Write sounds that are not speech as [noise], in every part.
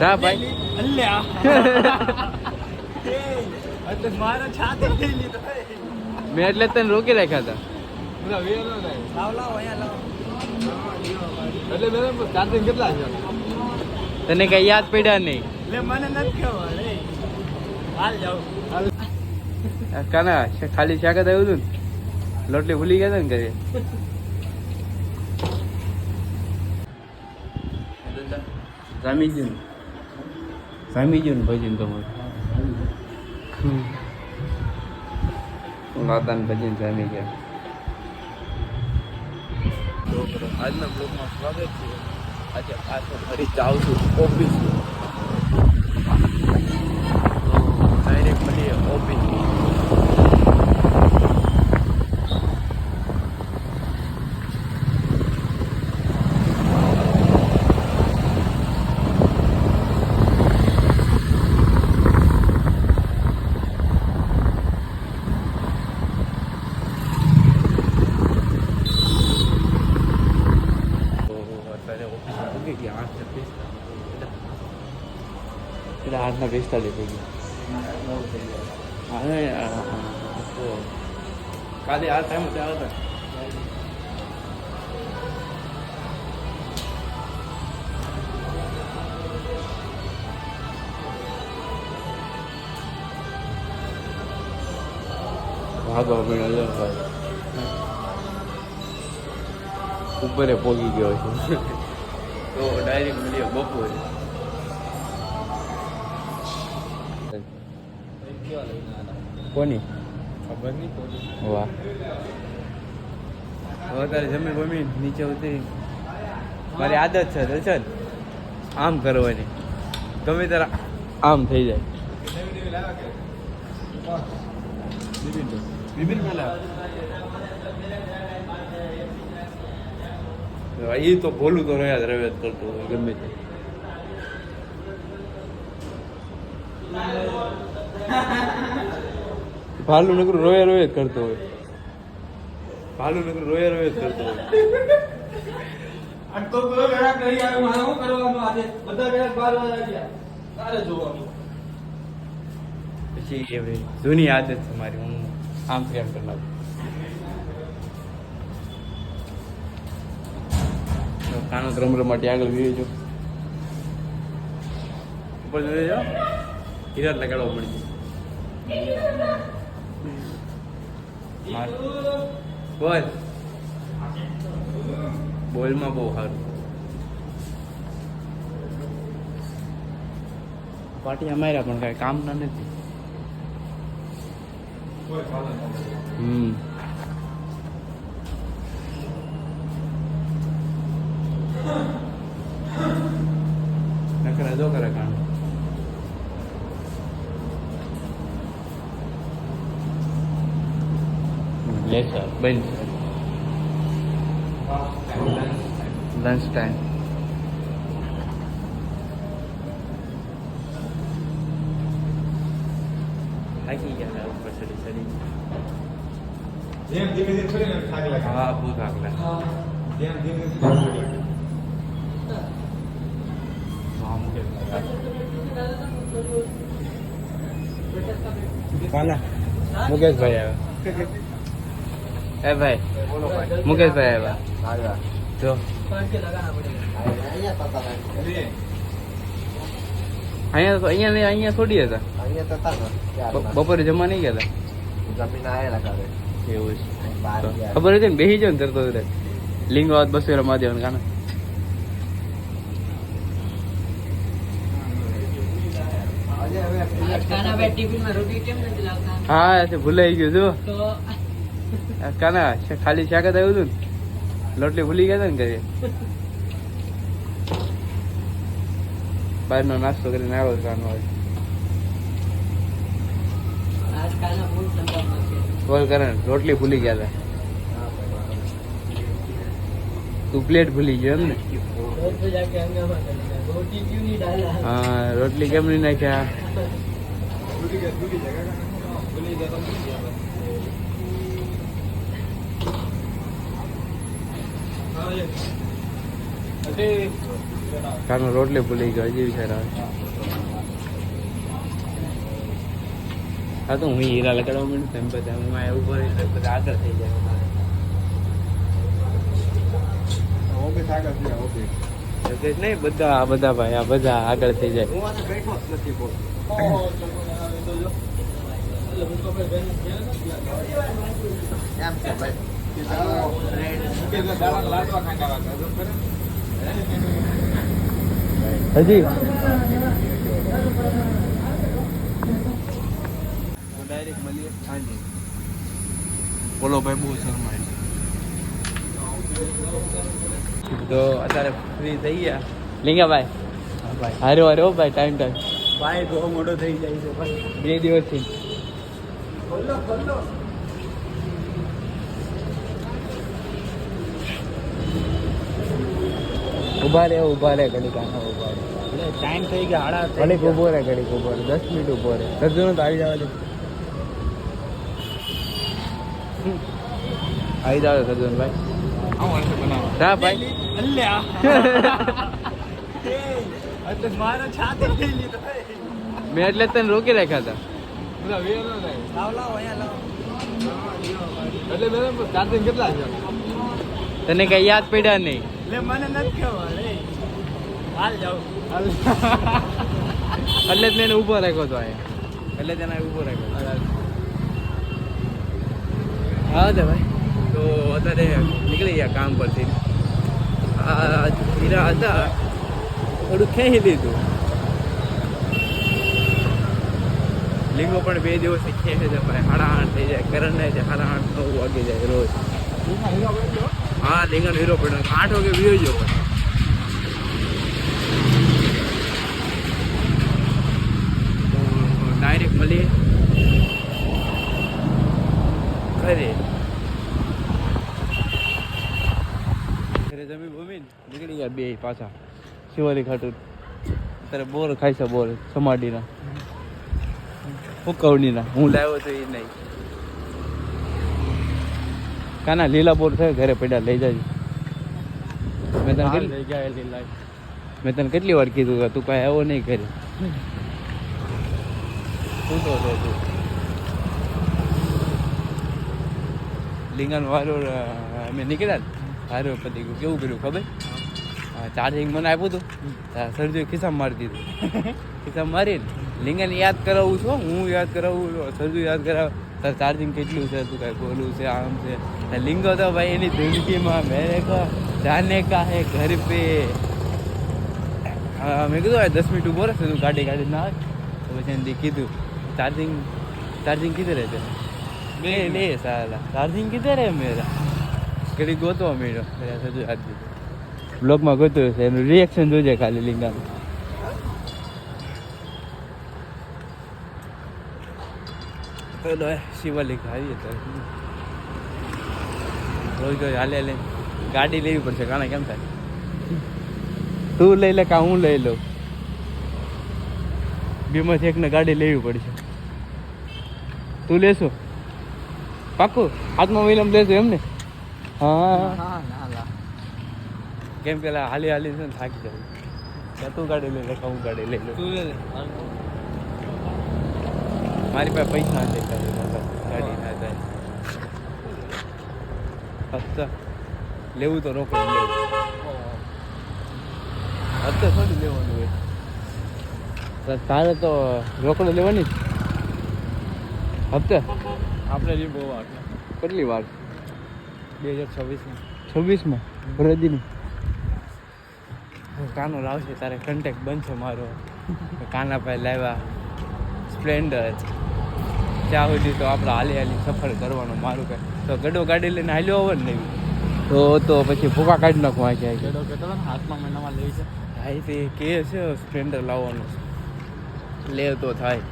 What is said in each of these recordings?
જા ભાઈ. અલ્યા મારો છાતી લઈ લીધો મેં એટલે તને રોકી રાખ્યા હતા. લાવ લાવ અહીંયા લાવ. એટલે મેં ચાર્જિંગ કેટલા છે? તને કઈ યાદ પડ્યા નહીં. લે મને નથી ખબર હાલ જાવ કાના ખાલી શાકત આવ્યું હતું ને? લોટલી ભૂલી ગયા હતા ને ઘરે. જામી ગયું જામી ગયું ને ભજન તમારું? માતા ને ભજન સામી ગયા. આજના બ્લોગમાં સ્વાગત છે. આજે પાછો ફરી જાઉં છું ઓફિસ ડાયરેક્ટ મળીએ ઓફિસ તો અત્યારે ઓફિસે પૂગી ગયા આઠ ને પિસ્તાલીસ એટલે આઠ ને પિસ્તાલીસ થઈ ગયા હવે કાલે આ ટાઈમ ત્યાં હતા ભાગો આપણે ભાઈ ઉપરે પોગી ગયો છે તો ડાયરેક્ટ મળ્યો બપોરે કોની? ખબર નહીં કોની. વાહ. અત્યારે જમી બમી નીચે ઉતરી. મારી આદત છે દર્શન આમ કરવાની. ગમે તારા આમ થઈ જાય. એ તો ભોલું તો રહ્યા જ કરતો ગમે તે. ભાલુ નકરું રોયા રોયા જ કરતો હોય. ભાલુ નકરું રોયા રોયા જ કરતો હોય. કોઈ કરી આવ્યો મારે શું કરવાનું આજે? બધા વેળા બાર ગયા તારે જોવાનું. પછી એ ભાઈ જૂની આદત છે મારી હું આમ પ્રેમ કરી નાખું કાનો રમ રમાટી આગળ જો. ઉપર જોઈ જાઓ હિરાટ લગાડવો પડી માર બોલ. બોલમાં બહુ સારું પાટી અમાર્યા પણ કાંઈ કામ ના નથી. હમ નકરા જો કરે કામ લેસર બંધ લંચ ટાઈમ થાકી ગયા ઉપર ચડી ચડી જેમ ધીમે ધીમે કરીને થાક લાગે. હા બહુ થાક લાગે. જેમ ધીમે ધીમે કાલા મુકેશભાઈ આવ્યા એ ભાઈ મુકેશભાઈ આવ્યા. જો. અહીંયા અહીંયા નહીં, અહીંયા થોડી હતા. બપોરે જમવા નહીં ગયા હતા? એવું છે. ખબર હતી ને બેસી જાવ ને તરતો તરત લિંગ વાત બસો રમા દેવાનું કાને. હા તે ભૂલાઈ ગયું જો કાના ખાલી શાક જ આવ્યું હતું ને? લોટલી ભૂલી ગયા ને ઘરે. બહારનો નાસ્તો કરીને આવ્યો કાનો કોલ કરે રોટલી ભૂલી ગયા હતા તું પ્લેટ ભૂલી ગયો એમ ને? હા રોટલી કેમ નહીં નાખ્યા ભૂલી ગયા ભૂલી ગયા કાકા ભૂલી ગયા તો ભૂલી ગયા અરે રોટલી ભૂલી ગયો હજી વિચાર આવે હા તો હું હીરા લગાડવા માંડું તેમ બધા હું આ ઊભો રહી તો બધા આગળ થઈ જાય ઓફિસ આગળ છે ઓફિસ નહીં બધા આ બધા ભાઈ આ બધા આગળ થઈ જાય. હું આ બેઠો જ નથી બોલ. એમ છે ભાઈ લાડવા ખાંડા હજી? ડાયરેક્ટ મળીએ સાંજે બોલો ભાઈ બહુ શરમાય તો અત્યારે ફ્રી થઈ ગયા. લીંગાભાઈ હારો હારો ભાઈ ટાઈમ ટાઈમ ભાઈ બહુ મોટો થઈ જાય છે બે દિવસથી. ઊભા રે ઊભા રે ઘડી કાંઠા ઊભા રે ટાઈમ થઈ ગયા હાડા ઘડીક ઊભો રે ઘડીક ઊભો રે દસ મિનિટ ઊભો રે સજ્જનો તો આવી જવા દે. આવી જાવ સજ્જન ભાઈ. હા ભાઈ. [laughs] મારો છાતી લઈ લીધો. મેં એટલે જ તને રોકી રાખ્યા હતા. લાવ લાવ અહીંયા લાવ. એટલે મેં ચાર્જિંગ કેટલા છે? તને કઈ યાદ પડ્યા નહીં. લે મને નથી ખબર રે હાલ જાવ એટલે જ એને ઊભો રાખ્યો તો અહીંયા. એટલે જ એને ઊભો રાખ્યો હા તો ભાઈ. તો અત્યારે નીકળી ગયા કામ પરથી. આ હીરા હતા. થોડું ખેંચી લીધું. લીંગો પણ બે દિવસથી ખેંચે છે ભાઈ સાડા આઠ થઈ જાય. કરણ થાય છે આઠ નવ વાગી જાય રોજ. હા લીંગણ હીરો પડ્યો. આઠ વાગે વીરો ગયો ડાયરેક્ટ મળીએ. ઘરે. ઘરે જમી બમીને નીકળી ગયા બે પાછા. શિવાલી ખાટું ત્યારે બોર ખાય છે બોર સમાડીના. ફુકવણીના હું લાવ્યો તો એ નહીં. કાના લીલા બોર થયો ઘરે પડ્યા લઈ જાય મેં તને કેટલી લઈ ગયા લીલા મેં તને કેટલી વાર કીધું કે તું કાંઈ આવ્યો નહીં ઘરે. શું તો છે તું? લિંગન વારો અમે નીકળ્યા હારો પતી ગયું. કેવું કર્યું ખબર? ચાર્જિંગ મને આપ્યું હતું સરજી ખિસ્સામાં મારી દીધું. ખિસ્સામાં [laughs] મારીને લીંગન યાદ કરાવું છું? હું યાદ કરાવું છું સરજુ યાદ કરાવ. તાર ચાર્જિંગ કેટલું છે તું કાંઈ બોલું છે આમ છે. અને લિંગો તો ભાઈ એની જિંદગીમાં મેરે કો જાને કા હે ઘર પે. મેં કીધું દસ મિનિટ ઊભો રહેશે તું ગાડી ગાડી ના તો પછી એને કીધું ચાર્જિંગ ચાર્જિંગ કીધે રહે બે લે સારા ચાર્જિંગ કીધે રહે મેરા. ઘડી ગોતો મેળો મેરા સજુ હાથ દીધો બ્લોગમાં ગોતો હશે એનું રિએક્શન જોજે ખાલી લિંગાનું. પેલો શિવલિંગ આવીએ તો. રોજ રોજ હાલે હાલે ગાડી લેવી પડશે કારણ કેમ થાય? તું લઈ લે કા હું લઈ લઉં? બેમાંથી એકને ગાડી લેવી પડશે. તું લેશો? પાકું? હાથમાં વિલમ લેશો એમ ને હા. હા ના લા કેમ પેલા હાલી હાલી છે ને થાકી જાય. તું ગાડી લઈ લે કાં હું ગાડી લઈ લઉં? તું લે મારી પાસે પૈસા નથી ગાડી ગાડી ના જાય હપ્તા. લેવું તો રોકડ લેવું. હપ્તે થોડું લેવાનું હોય. તારે તો રોકડ લેવાની જ. હપ્તે? આપણે જે બહુ વાર કેટલી વાર? બે હજાર છવ્વીસમાં. છવ્વીસમાં? ભરદીની કાનો લાવશે તારે કન્ટેક્ટ બનશે મારો. કાના પાસે લાવ્યા. સ્પ્લેન્ડર ત્યાં સુધી તો આપણે હાલી હાલી સફર કરવાનો મારું કાંઈ. તો ગડો ગાડી લઈને હાલ્યો આવે ને નહીં તો તો પછી ફૂકા કાઢી નાખું આ ક્યાંય કેડો કેતો ને હાથમાં મેં નવા લેવી છે. હા તે કે છે સ્પ્લેન્ડર લાવવાનું. લે તો થાય.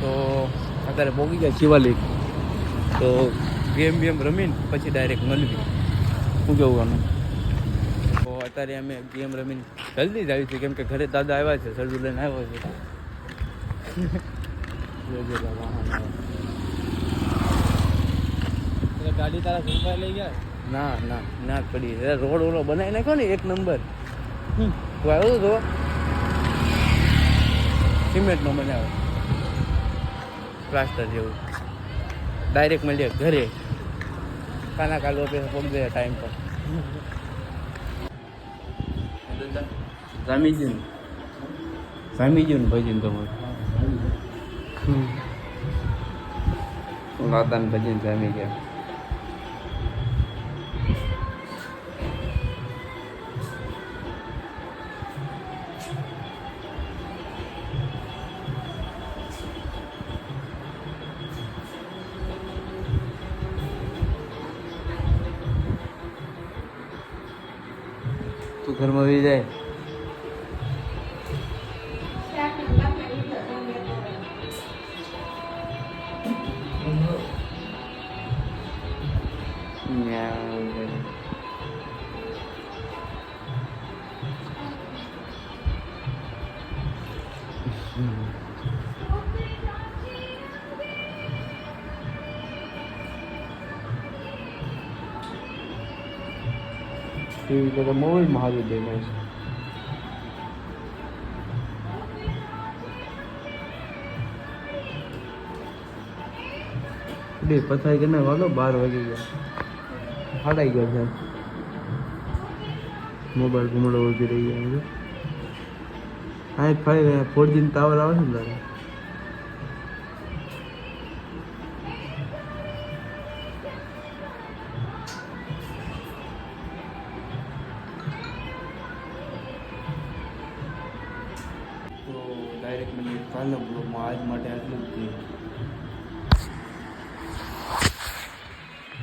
તો અત્યારે પોગી ગયા શિવાલી તો ગેમ બેમ રમીને પછી ડાયરેક્ટ મળવી. ઉજવવાનું તો અત્યારે અમે ગેમ રમીને જલ્દી જ આવી છે કેમ કે ઘરે દાદા આવ્યા છે સરદુ લઈને આવ્યો છે. ગાડી તારા સુરભાઈ લઈ ગયા ના ના ના જ પડી એ રોડ ઓલો બનાવી નાખ્યો ને એક નંબર હમ, તું આવ્યો તો સિમેન્ટ નો બનાવ્યો પ્લાસ્ટર જેવું ડાયરેક્ટ મળીએ ઘરે કાના કાલો પે પગ દે ટાઈમ પર જામી ગયું ને જામી ગયું ને ભજન તમારું વાતાન ભજીન જામી ગયા. ઘરમાં આવી જાય? મોબાઈલ મહારી હારું છે. બે પથાઈ કરીને વાલો બાર વાગી ગયા. હાડાઈ ગયા છે. મોબાઈલ ઘૂમડો ઊભી રહી ગયા છે. હા ફાઈ ફોર જી ટાવર આવે છે ને તારે?